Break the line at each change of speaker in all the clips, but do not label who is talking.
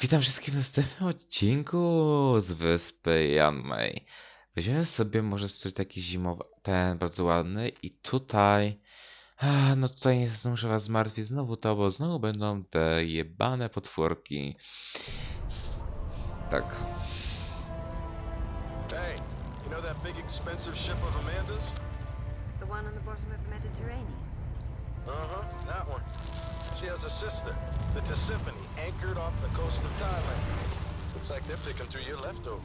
Witam wszystkich w następnym odcinku z wyspy Janmei. Weźmiemy sobie może coś taki zimowy, ten bardzo ładny i tutaj... A, no tutaj niestety muszę was zmartwić znowu to, bo znowu będą te jebane potworki. Tak.
Hey, you know that big expensive ship of Amanda's?
The one on the bottom of the Mediterranean.
Uh-huh, that one. She has a sister, the Tisiphone, anchored off the coast of Thailand. Looks like they're picking through your leftovers.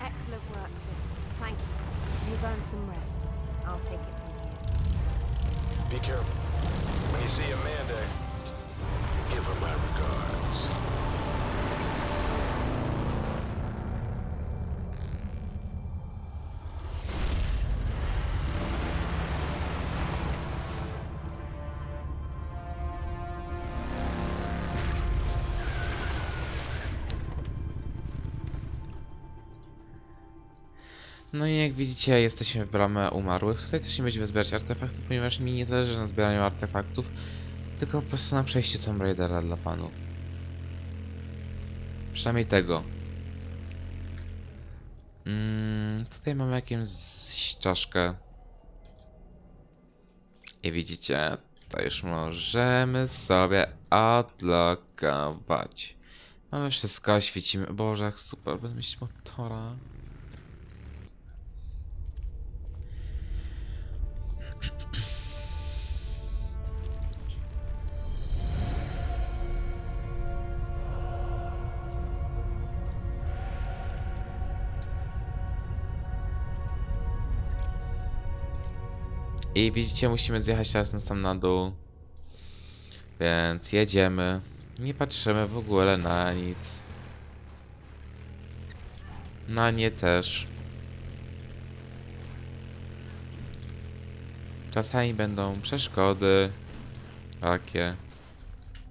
Excellent work, sir. Thank you. You've earned some rest. I'll take it from here.
Be careful. When you see Amanda, give her my regards.
No i jak widzicie, jesteśmy w bramę umarłych. Tutaj też nie będziemy zbierać artefaktów, ponieważ mi nie zależy na zbieraniu artefaktów, tylko po prostu na przejściu Tomb Raidera dla panów. Przynajmniej tego. Mm, tutaj mamy jakąś czaszkę. I widzicie, to już możemy sobie odlokować. Mamy wszystko, świecimy. Boże, jak super, będę mieć motora. I widzicie, musimy zjechać teraz na sam na dół. Więc jedziemy. Nie patrzymy w ogóle na nic. Na nie też. Czasami będą przeszkody. Takie.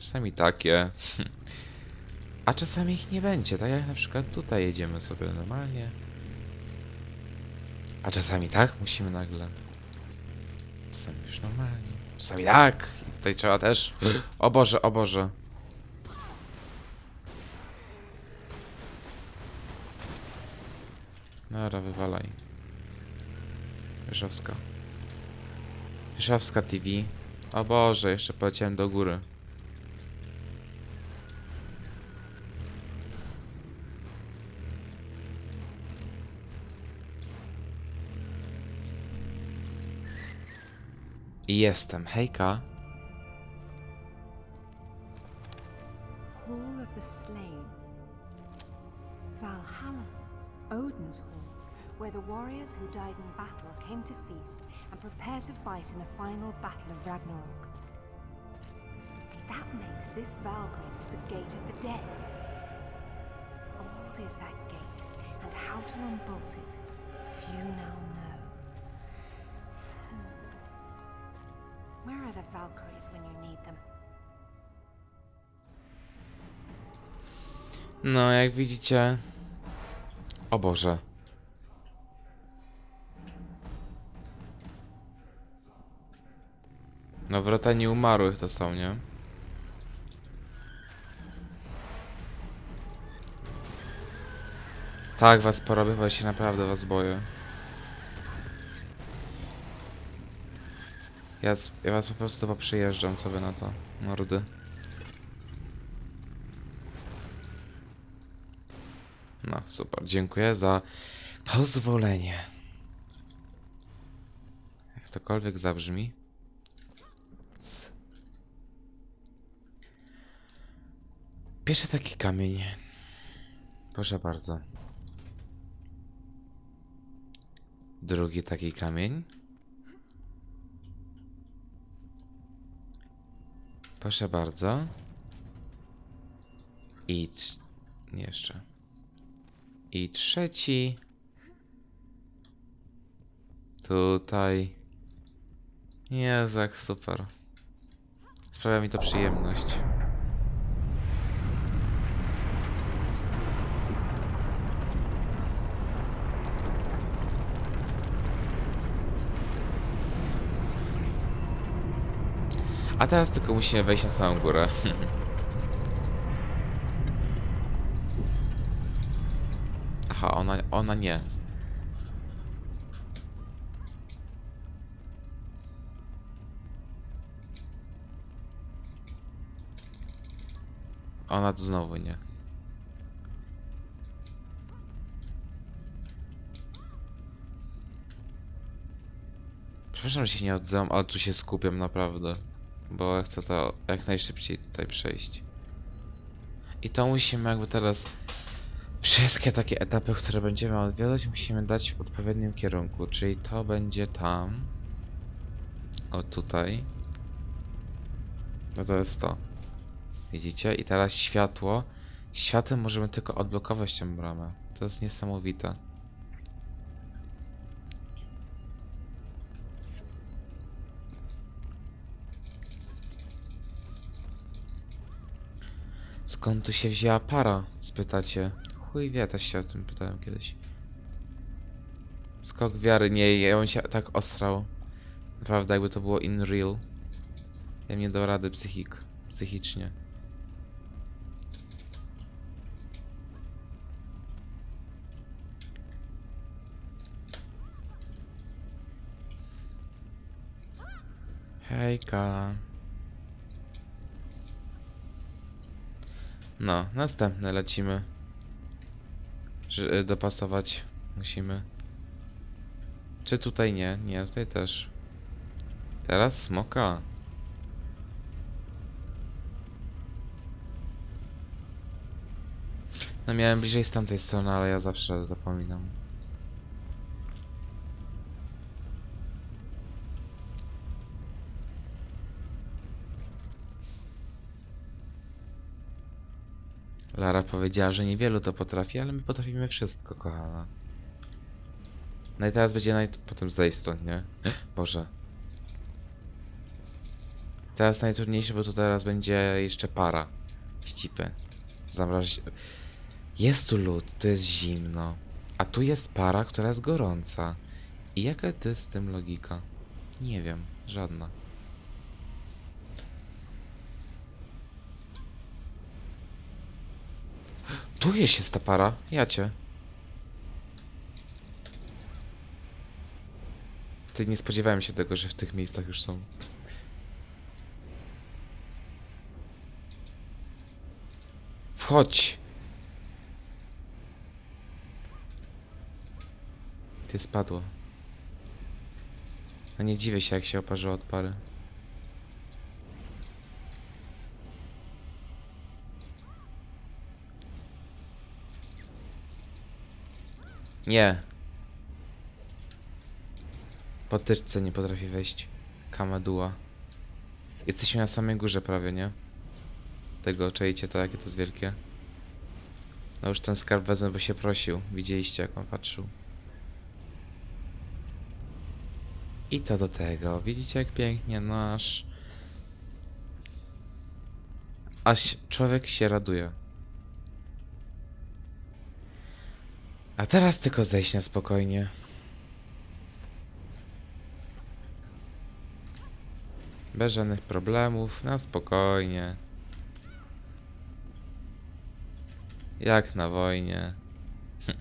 Czasami takie. A czasami ich nie będzie, tak jak na przykład tutaj jedziemy sobie normalnie. A czasami tak musimy nagle. Czasami już normalnie. Czasami tak. Tutaj trzeba też. O Boże, o Boże. Dobra, wywalaj. Wierzowska. Wierzowska TV. O Boże, jeszcze poleciałem do góry. I jestem. Hejka.
Hall of the Slain. Valhalla. Odin's Hall, where the warriors who died in battle came to feast and prepare to fight in the final battle of Ragnarok. That makes this Valgrind the Gate of the Dead. Old is that gate, and how to unbolt it, few now know. Where are the Valkyries when you need them?
No, jak widzicie... O Boże. No, wrota nieumarłych to są, nie? Tak, was porobię, się naprawdę was boję. Ja, ja was po prostu poprzyjeżdżam, co wy na to, mordy. No, super. Dziękuję za pozwolenie. Jak tokolwiek zabrzmi. Pierwszy taki kamień. Proszę bardzo. Drugi taki kamień. Proszę bardzo. I jeszcze. I trzeci. Tutaj. Jezu, jak super. Sprawia mi to przyjemność. A teraz tylko musimy wejść na samą górę. Aha, ona, ona nie. Ona tu znowu nie. Przepraszam, że się nie odzywam, ale tu się skupiam naprawdę. Bo chcę to jak najszybciej tutaj przejść. I to musimy jakby teraz wszystkie takie etapy, które będziemy odwiedzać, musimy dać w odpowiednim kierunku. Czyli to będzie tam. O tutaj. No to jest to. Widzicie? I teraz światło. Światłem możemy tylko odblokować tę bramę. To jest niesamowite. Skąd tu się wzięła para? Spytacie. Chuj wie, też się o tym pytałem kiedyś. Skok wiary, nie, bym się tak osrał. Naprawdę, jakby to było in real. Ja nie dał rady psychik, psychicznie. Hejka. No, następne lecimy. Że, y, dopasować musimy. Czy tutaj nie? Nie, tutaj też. Teraz smoka. No miałem bliżej z tamtej strony, ale ja zawsze zapominam. Lara powiedziała, że niewielu to potrafi, ale my potrafimy wszystko, kochana. No i teraz będzie naj... potem zejść stąd, nie? Boże. Teraz najtrudniejsze, bo tu teraz będzie jeszcze para. Ścipy. Zamraż... Jest tu lód, to jest zimno. A tu jest para, która jest gorąca. I jaka to jest z tym logika? Nie wiem, żadna. Jest jest ta para, ja cię. Ty nie spodziewałem się tego, że w tych miejscach już są. Wchodź! Ty spadło. No nie dziwię się, jak się oparzyło od pary. Nie. Po tyczce nie potrafi wejść. Kamaduła. Jesteśmy na samej górze prawie, nie? Tego, czajcie to, jakie to jest wielkie? No już ten skarb wezmę, bo się prosił. Widzieliście, jak on patrzył. I to do tego. Widzicie, jak pięknie, aż... Aż człowiek się raduje. A teraz tylko zejść na spokojnie. Bez żadnych problemów, na spokojnie. Jak na wojnie.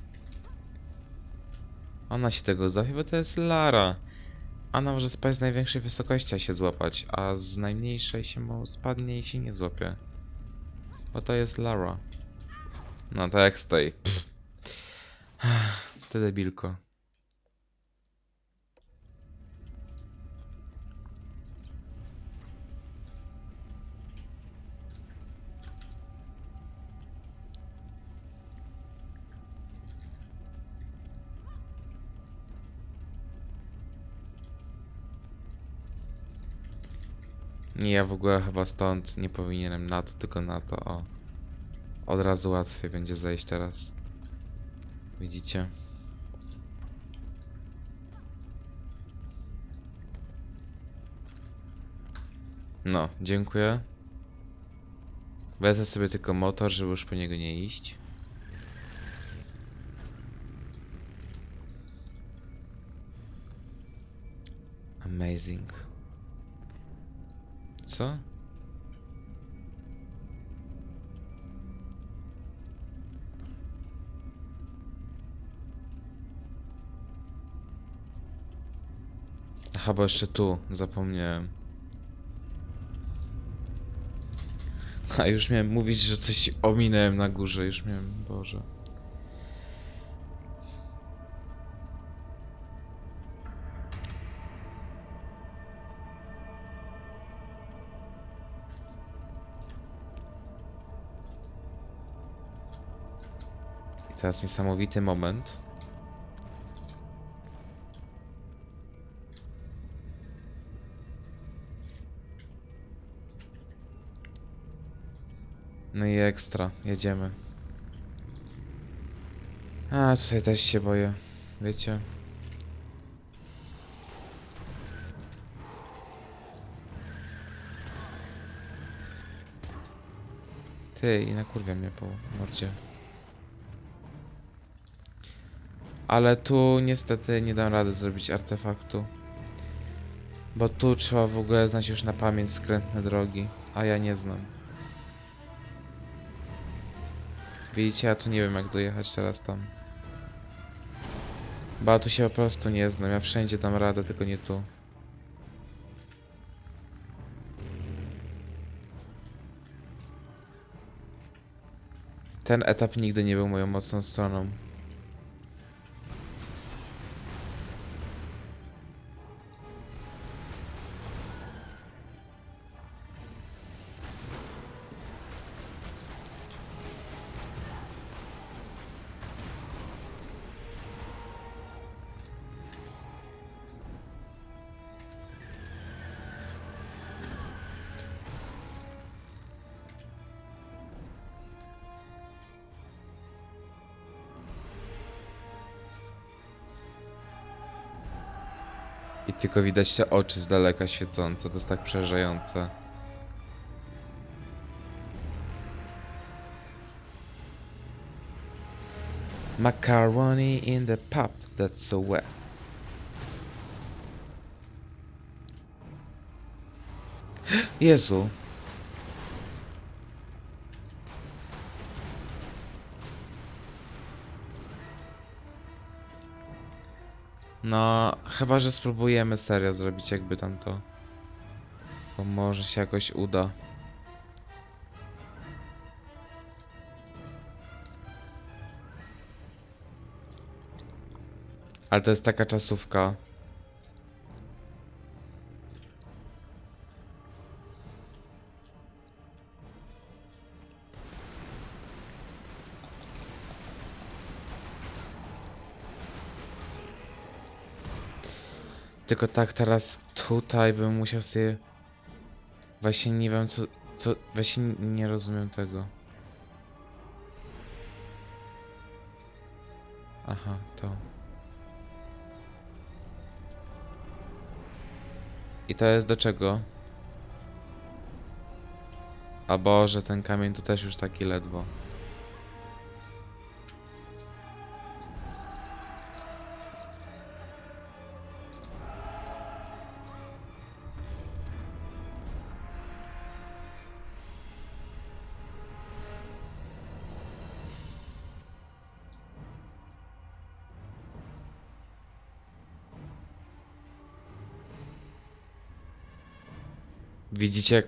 Ona się tego zdaje, bo to jest Lara. Ona może spać z największej wysokości, a się złapać, a z najmniejszej się mu spadnie i się nie złapie. Bo to jest Lara. No to jak stoi. Pff. Ty debilko. Nie, ja w ogóle chyba stąd nie powinienem na to, tylko na to, o. Od razu łatwiej będzie zejść teraz. Widzicie? No, dziękuję. Wezmę sobie tylko motor, żeby już po niego nie iść. Amazing. Co? Bo jeszcze tu, zapomniałem. A już miałem mówić, że coś ominąłem na górze, już miałem, Boże. I teraz niesamowity moment. Ekstra, jedziemy. A, tutaj też się boję, wiecie. Ty, i nakurwia mnie po mordzie. Ale tu niestety nie dam rady zrobić artefaktu. Bo tu trzeba w ogóle znać już na pamięć skrętne drogi, a ja nie znam. Widzicie, ja tu nie wiem jak dojechać teraz tam. Bo ja tu się po prostu nie znam, ja wszędzie dam radę, tylko nie tu. Ten etap nigdy nie był moją mocną stroną. I tylko widać te oczy z daleka świecące, to jest tak przerażające. Macaroni in the pub, that's so wet. Jezu. No, chyba, że spróbujemy serio zrobić jakby tam to. Bo może się jakoś uda. Ale to jest taka czasówka. Tylko tak teraz tutaj bym musiał sobie... Właśnie nie wiem co... co... Właśnie nie rozumiem tego. Aha, to. I to jest do czego? A Boże, ten kamień to też już taki ledwo. Widzicie.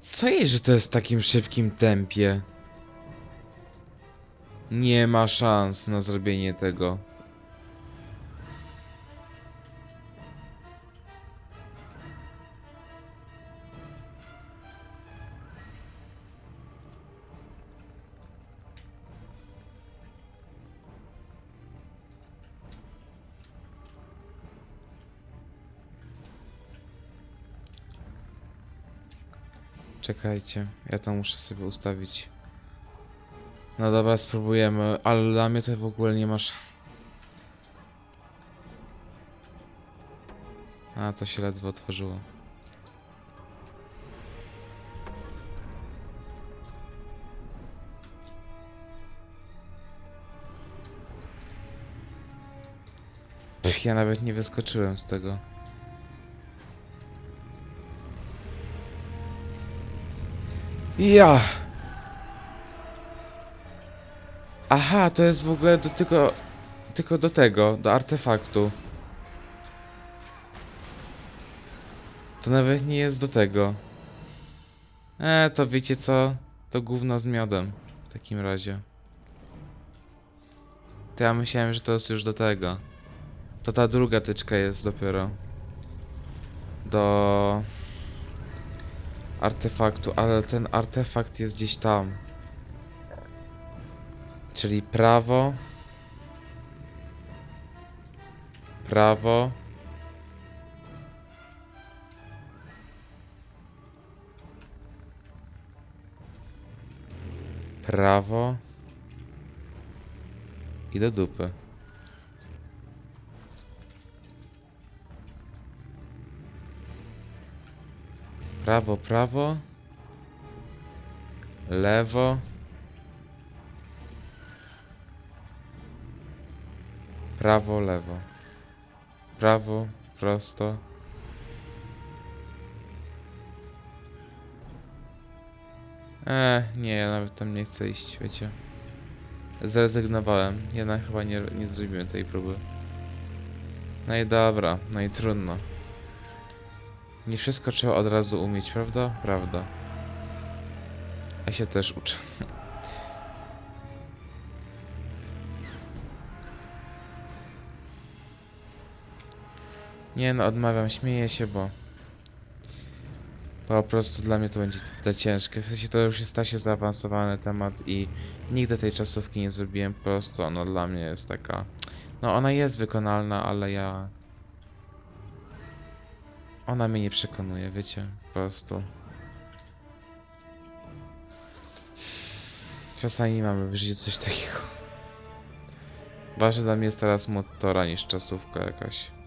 Co jest, że to jest w takim szybkim tempie? Nie ma szans na zrobienie tego. Czekajcie, ja to muszę sobie ustawić. No dobra, spróbujemy, ale dla mnie to w ogóle nie masz. A, to się ledwo otworzyło. Ja nawet nie wyskoczyłem z tego. Ja. Aha, to jest w ogóle do tylko... Tylko do tego, do artefaktu. To nawet nie jest do tego. E, to wiecie co? To gówno z miodem. W takim razie. To ja myślałem, że to jest już do tego. To ta druga tyczka jest dopiero. Do... Artefaktu, ale ten artefakt jest gdzieś tam. Czyli prawo. Prawo. Prawo. I do dupy. Prawo, prawo. Lewo. Prawo, lewo. Prawo, prosto. Eee, nie, ja nawet tam nie chcę iść, wiecie. Zrezygnowałem. Jednak chyba nie, nie zrobimy tej próby. No i dobra, no i trudno. Nie wszystko trzeba od razu umieć, prawda? Prawda. Ja się też uczę. Nie no, odmawiam, śmieję się, bo... Po prostu dla mnie to będzie za ciężkie. W sensie to już jest tak się zaawansowany temat i nigdy tej czasówki nie zrobiłem. Po prostu ona dla mnie jest taka... No ona jest wykonalna, ale ja... Ona mnie nie przekonuje, wiecie? Po prostu. Czasami mamy w życiu coś takiego. Ważne dla mnie jest teraz motora niż czasówka jakaś.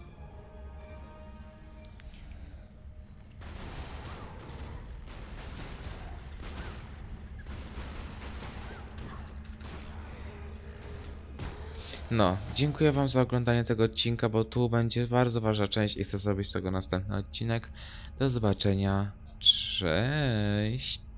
No, dziękuję wam za oglądanie tego odcinka, bo tu będzie bardzo ważna część i chcę zrobić z tego następny odcinek. Do zobaczenia. Cześć.